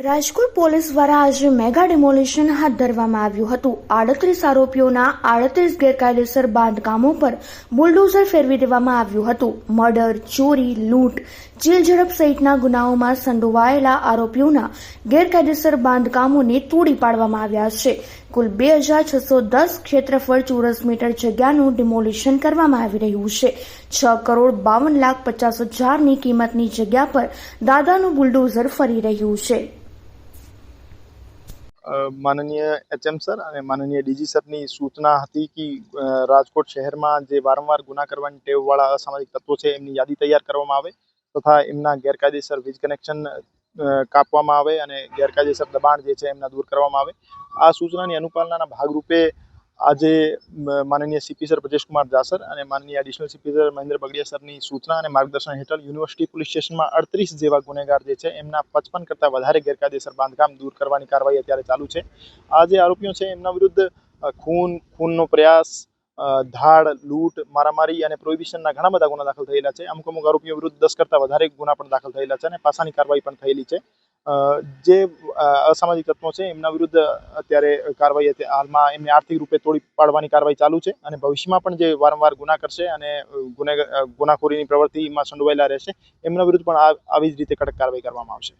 Rajkot police દ્વારા આજે mega demolition હાથ ધરવામાં આવ્યું હતું. આડત્રીસ આરોપીઓના આડત્રીસ ગેરકાયદેસર બાંધકામો પર બુલડોઝર ફેરવી દેવામાં આવ્યું હતું. મર્ડર, ચોરી, લૂંટ, જેલ સહિતના ગુનાઓમાં સંડોવાયેલા આરોપીઓના ગેરકાયદેસર બાંધકામોને તોડી પાડવામાં આવ્યા છે. કુલ બે હજાર છસો દસ ક્ષેત્રફળ ચોરસ મીટર જગ્યાનું ડિમોલિશન કરવામાં આવી રહ્યું છે. છ કરોડ બાવન લાખ પચાસ હજારની કિંમતની જગ્યા પર દાદાનું બુલડોઝર ફરી રહ્યું છે. માનનીય એચએમ સર અને માનનીય ડીજી સરની સૂચના હતી કે રાજકોટ શહેરમાં જે વારંવાર ગુના કરવાની ટેવવાળા અસામાજિક તત્વો છે, એમની યાદી તૈયાર કરવામાં આવે તથા એમના ગેરકાયદેસર વીજ કનેક્શન કાપવામાં આવે અને ગેરકાયદેસર દબાણ જે છે, એમના દૂર કરવામાં આવે. આ સૂચનાની અનુપાલનાના ભાગરૂપે આજે માનનીય સીપી સર બ્રજેશકુમાર જાસર અને માનનીય additional CP sir Mahendra Bagdiya સરની સૂચના અને માર્ગદર્શન હેઠળ યુનિવર્સિટી પોલીસ સ્ટેશનમાં અડત્રીસ જેવા ગુનેગાર જે છે, એમના પચપન કરતાં વધારે ગેરકાયદેસર બાંધકામ દૂર કરવાની કાર્યવાહી અત્યારે ચાલુ છે. આ જે આરોપીઓ છે, એમના વિરુદ્ધ ખૂન, ખૂનનો પ્રયાસ ધાડ, લૂંટ, મારામારી અને પ્રોહિબિશનના ઘણા બધા ગુના દાખલ થયેલા છે. અમુક અમુક આરોપીઓ વિરુદ્ધ દસ કરતાં વધારે ગુના પણ દાખલ થયેલા છે અને પાસાની કાર્યવાહી પણ થયેલી છે. જે અસામાજિક તત્વો છે, એમના વિરુદ્ધ અત્યારે કાર્યવાહી હાલમાં એમને આર્થિક રૂપે તોડી પાડવાની કાર્યવાહી ચાલુ છે અને ભવિષ્યમાં પણ જે વારંવાર ગુના કરશે અને ગુને ગુનાખોરીની પ્રવૃત્તિમાં સંડોવાયેલા રહેશે, એમના વિરુદ્ધ પણ આવી જ રીતે કડક કાર્યવાહી કરવામાં આવશે.